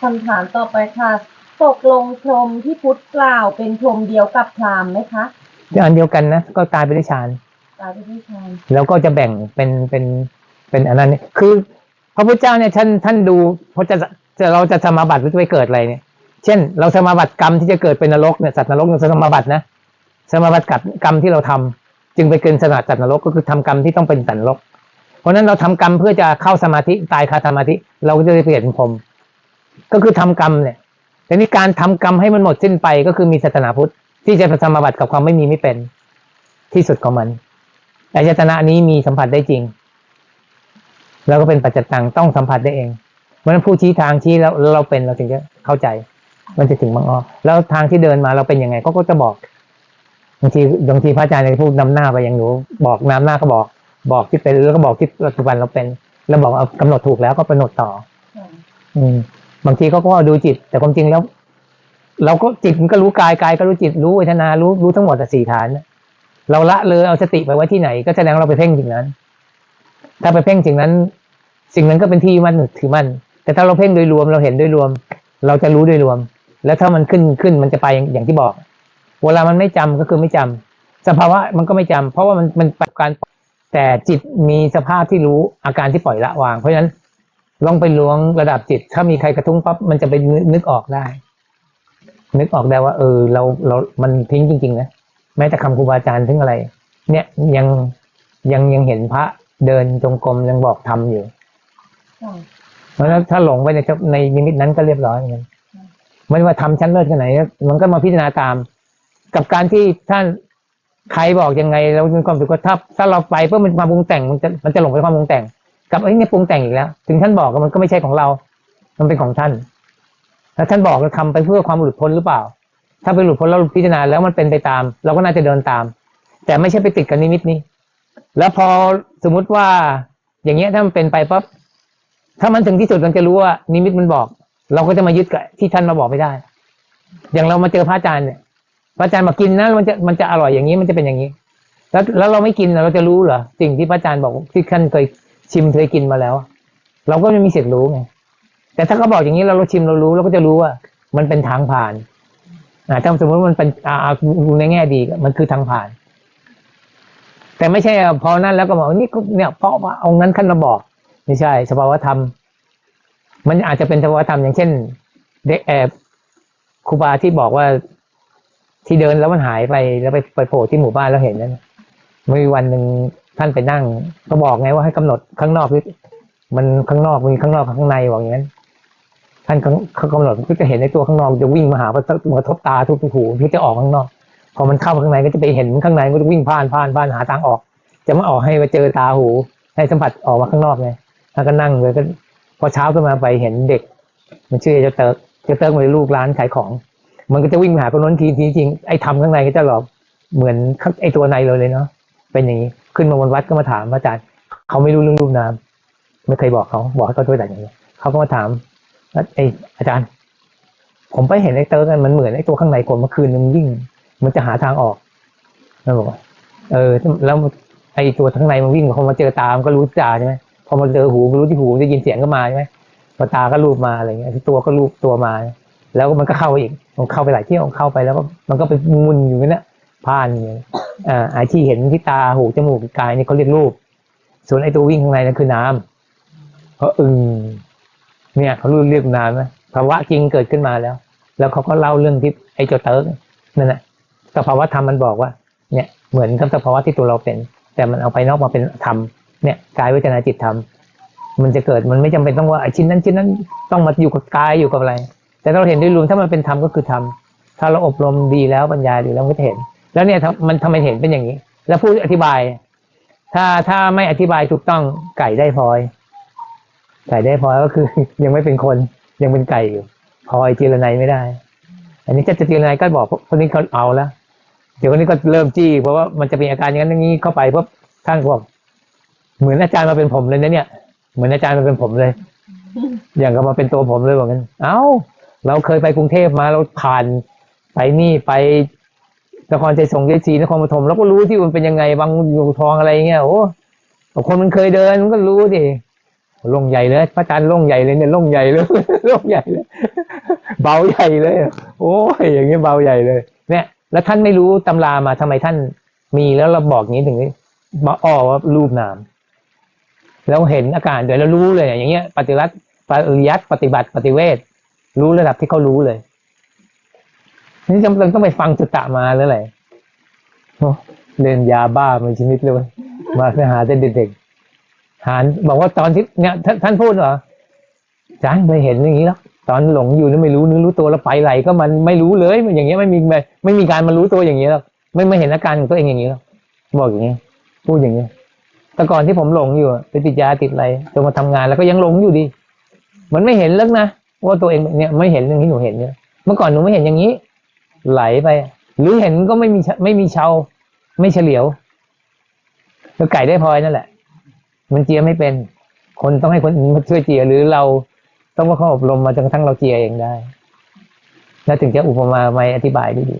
คำถามต่อไปค่ะ ตกลงพรหมที่พุทธกล่าวเป็นพรหมเดียวกับพราหมณ์ไหมคะอันเดียวกันนะ ก็ตายไปด้วยฌานตายไปที่ฌานแล้วก็จะแบ่งเป็นเป็นเป็นอันนั้นเนี่ยคือ พระพุทธเจ้าเนี่ยท่านท่านดูเพราะจะจะเราจะสมาบัติหรือจะไปเกิดอะไรเนี่ย เช่น เราสมาบัติกรรมที่จะเกิดเป็นนรกเนี่ยสัตว์นรกเนี่ยสมาบัตินะสมาบัติกับกรรมที่เราทำจึงไปเกินสนาสัตว์นรกก็คือทำกรรมที่ต้องเป็นสัตว์นรก เพราะฉะนั้นเราทำกรรมเพื่อจะเข้าสมาธิตายคาสมาธิ เราก็จะได้เปลี่ยนเป็นพรหม ก็คือทำกรรมเนี่ยแต่นี้การทำกรรมให้มันหมดสิ้นไปก็คือมีศาสนาพุทธ ที่จะสมาบัติกับความไม่มีไม่เป็นที่สุดของมันอายตนะนี้มีสัมผัสได้จริง แล้วก็เป็นปัจจตังต้องสัมผัสได้เองเพราะฉะนั้นผู้ชี้ทางชี้แล้วเราเป็นเราถึงจะเข้าใจ มันจะถึงบางอ้อแล้วทางที่เดินมาเราเป็นยังไงก็ก็จะบอกบางทีบางทีพระอาจารย์ในพูดนำหน้าไปอย่างหนู บอกนำหน้าก็บอก บอกที่เป็นแล้วก็บอกที่ปัจจุบันเราเป็น แล้วบอกเอากำหนดถูกแล้วก็กำหนดต่อค่ะอืม บางทีเขาก็ดูจิต แต่ความจริงแล้ว เราก็จิตมันก็รู้กายกายก็รู้จิตรู้เวทนารู้รู้ทั้งหมดแต่สี่ฐานเราละเลยเอาสติไปไว้ที่ไหน ก็แสดงเราไปเพ่งสิ่งนั้น ถ้าไปเพ่งสิ่งนั้น สิ่งนั้นก็เป็นที่มันถือมัน แต่ถ้าเราเพ่งโดยรวมเราเห็นโดยรวม เราจะรู้โดยรวม แล้วถ้ามันขึ้นขึ้นมันจะไปอย่างอย่างที่บอก เวลามันไม่จำก็คือไม่จำสภาวะมันก็ไม่จำเพราะว่ามันมันเป็นการแต่จิตมีสภาพที่รู้อาการที่ปล่อยละวางเพราะฉะนั้น ลองไปล้วงระดับจิต ถ้ามีใครกระทุ้งปั๊บมันจะไปนึกออกได้ นึกออกได้ว่า เออ เราเรา มันทิ้งจริงๆนะแม้แต่คำครูบาอาจารย์ถึงอะไร เนี่ยยังยังยังเห็นพระเดินจงกรมยังบอกทำอยู่เพราะฉะนั้นถ้าหลงไปในในนิมิตนั้นก็เรียบร้อยเหมือนกันไม่ว่าทำชั้นเลิศแค่ไหนมันก็มาพิจารณาตาม กับการที่ท่านใครบอกยังไงเรามีความรู้สึกว่าถ้าถ้าเราไปเพื่อมันมาปรุงแต่งมันจะมันจะหลงไปความปรุงแต่ง กับเอ้ยเนี่ยปรุงแต่งอีกแล้ว ถึงท่านบอกก็มันก็ไม่ใช่ของเรา มันเป็นของท่าน แล้วท่านบอกเราทำไปเพื่อความหลุดพ้นหรือเปล่า ถ้าไปหลุดพ้นแล้วพิจารณาแล้วมันเป็นไปตาม เราก็น่าจะเดินตาม แต่ไม่ใช่ไปติดกับนิมิตนี้ แล้วพอสมมุติว่า อย่างเงี้ยถ้ามันเป็นไปปั๊บถ้ามันถึงที่สุดมันจะรู้ว่านิมิตมันบอก เราก็จะมายึดกับที่ท่านมาบอกไม่ได้ อย่างเรามาเจอพระอาจารย์เนี่ยพระอาจารย์มากินนะมันจะมันจะอร่อยอย่างนี้มันจะเป็นอย่างนี้ แล้วแล้วเราไม่กินเราจะรู้เหรอสิ่งที่พระอาจารย์บอกที่ท่านเคย ชิมเคยกินมาแล้ว เราก็ไม่มีสิทธิ์รู้ไงแต่ถ้าเขาบอกอย่างนี้เราเราชิมเรารู้เราก็จะรู้ว่ามันเป็นทางผ่านอ่าถ้าสมมติมันเป็นอ่าดูในแง่ดีมันคือทางผ่าน แต่ไม่ใช่พอนั้นแล้วก็บอกนี่ก็เนี่ยเพราะว่าองนั้นขั้นมาบอก ไม่ใช่ สภาวธรรม มันอาจจะเป็นสภาวธรรมอย่างเช่น เด็กแอบครูบาที่บอกว่าที่เดินแล้วมันหายไปแล้วไปไปโผล่ที่หมู่บ้านแล้วเห็นนั่นมีวันหนึ่ง ท่านไปนั่ง ก็บอกไงว่าให้กำหนดข้างนอกคือมันข้างนอกมีข้างนอกข้างในบอกอย่างนั้นท่านเขากำหนดก็จะเห็นในตัวข้างนอกจะวิ่งมาหาพอกระทบตาทุกหูที่จะออกข้างนอก พอมันเข้าข้างในก็จะไปเห็นข้างในก็จะวิ่งผ่านผ่านผ่านหาทางออก จะมาออกให้มาเจอตาหู ให้สัมผัสออกมาข้างนอกไงแล้วก็นั่งเลยก็พอเช้าขึ้นมาไปเห็นเด็ก มันชื่อเจ้าเติร์กเจ้าเติร์กมันเป็นลูกร้านขายของ มันก็จะวิ่งมาหาคนนั้นทีจริงไอ้ทำข้างในก็จะหลอกเหมือนไอ้ตัวในเลยเลยเนาะเป็นอย่างนี้ ขึ้นมาบนวัดก็มาถามอาจารย์เขาไม่รู้เรื่องรูปนามไม่เคยบอกเขาบอกให้เขาด้วยแต่อย่างนี้เขาก็มาถามว่าไอ้อาจารย์ ผมไปเห็นไอ้เติร์กอะมันเหมือนไอ้ตัวข้างในคนเมื่อคืนมันวิ่ง มันจะหาทางออกมันบอกว่าเออ แล้วไอ้ตัวข้างในมันวิ่งพอมาเจอตามก็รู้จ่าใช่ไหมพอมาเจอหูก็รู้ที่หูได้ยินเสียงก็มาใช่ไหมพอตาก็รูปมาอะไรเงี้ยที่ตัวก็รูปตัวมา แล้วมันก็เข้าไปอีกมันเข้าไปหลายที่มันเข้าไปแล้วก็มันก็ไปมุนอยู่นั่นแหละ ผ่านอย่างอ่าไอที่เห็นที่ตาหูจมูกกายนี่เขาเรียกรูป ส่วนไอ้ตัววิ่งข้างในนั่นคือน้ำเพราะอึงเนี่ยเขาเรียกน้ำนะภาวะจริงเกิดขึ้นมาแล้ว แล้วเขาก็เล่าเรื่องที่ไอ้เจ้าเติร์กนั่นแหละสภาวะธรรมมันบอกว่า เนี่ยเหมือนกับสภาวะที่ตัวเราเป็น แต่มันเอาไปนอกมาเป็นธรรมเนี่ยกายเวทนาจิตธรรมมันจะเกิดมันไม่จำเป็นต้องว่าไอชิ้นนั้นชิ้นนั้นต้องมาอยู่กับกายอยู่กับอะไร แต่เราเห็นด้วยรวมถ้ามันเป็นธรรมก็คือธรรมถ้าเราอบรมดีแล้วปัญญาดีแล้วก็จะเห็น แล้วเนี่ยมันทำไมเห็นเป็นอย่างนี้ แล้วผู้อธิบาย ถ้าถ้าไม่อธิบายถูกต้องไก่ได้พลอย ไก่ได้พลอยก็คือ ยังไม่เป็นคนยังเป็นไก่อยู่พลอยจีรนัยไม่ได้ อันนี้จะจะจีรนัยก็บอกคนนี้เขาเอาแล้วเดี๋ยวคนนี้ก็เริ่มจี้เพราะว่ามันจะมีอาการอย่างนั้นอย่างนี้เข้าไปเพราะท่านบอกเหมือนอาจารย์มาเป็นผมเลยนะเนี่ย เหมือนอาจารย์มาเป็นผมเลย อย่างกับมาเป็นตัวผมเลยบอกงั้นเอ้า เราเคยไปกรุงเทพมาเราผ่านไปนี่ไป นครใจสงใจศรีนครปฐมเราก็รู้ที่มันเป็นยังไงบางอยู่ทองอะไรเงี้ยโอ้คนมันเคยเดินมันก็รู้ดิลงใหญ่เลยพระอาจารย์ลงใหญ่เลยเนี่ยลงใหญ่เลยลงใหญ่เลย เบาใหญ่เลย โอ้ยอย่างเงี้ยเบาใหญ่เลย เนี่ย แล้วท่านไม่รู้ตำรามาทำไมท่านมีแล้วเราบอกงี้ถึงได้มาอ้อว่ารูปนามแล้วเห็นอาการเดี๋ยวเรารู้เลยอย่างเงี้ย ปฏิรัติปริยัติปฏิบัติปฏิเวทรู้ระดับที่เขารู้เลย นี่จำเป็นต้องไปฟังสุตตะมาแล้วแหละโอ้เล่นยาบ้ามันชนิดเลย มาไปหาแต่เด็กๆหารบอกว่าตอนที่เนี่ยท่านพูดเหรอจานไม่เห็นอย่างนี้แล้วตอนหลงอยู่แล้วไม่รู้นึกรู้ตัวแล้วไปไหลก็มันไม่รู้เลยมันอย่างเงี้ยไม่มีไม่ไม่มีการมารู้ตัวอย่างนี้ยหรอกไม่ไม่เห็นอาการของตัวเองอย่างนี้หรอกบอกอย่างนี้พูดอย่างนี้แต่ก่อนที่ผมหลงอยู่ไปติดยาติดอะไรจนมาทำงานแล้วก็ยังหลงอยู่ดี มันไม่เห็นแล้วนะว่าตัวเองเนี่ยไม่เห็นอย่างที่หนูเห็นเนี่ยเมื่อก่อนหนูไม่เห็นอย่างนี้ ไหลไป หรือเห็นก็ไม่มีไม่มีเชาไม่เฉลียวแล้วไก่ได้พลอยนั่นแหละ มันเจียไม่เป็น คนต้องให้คนมาช่วยเจียหรือเราต้องมาเข้าอบรมมาจนกระทั่งเราเจียเองได้ แล้วถึงจะอุปมาไม่อธิบายได้ดี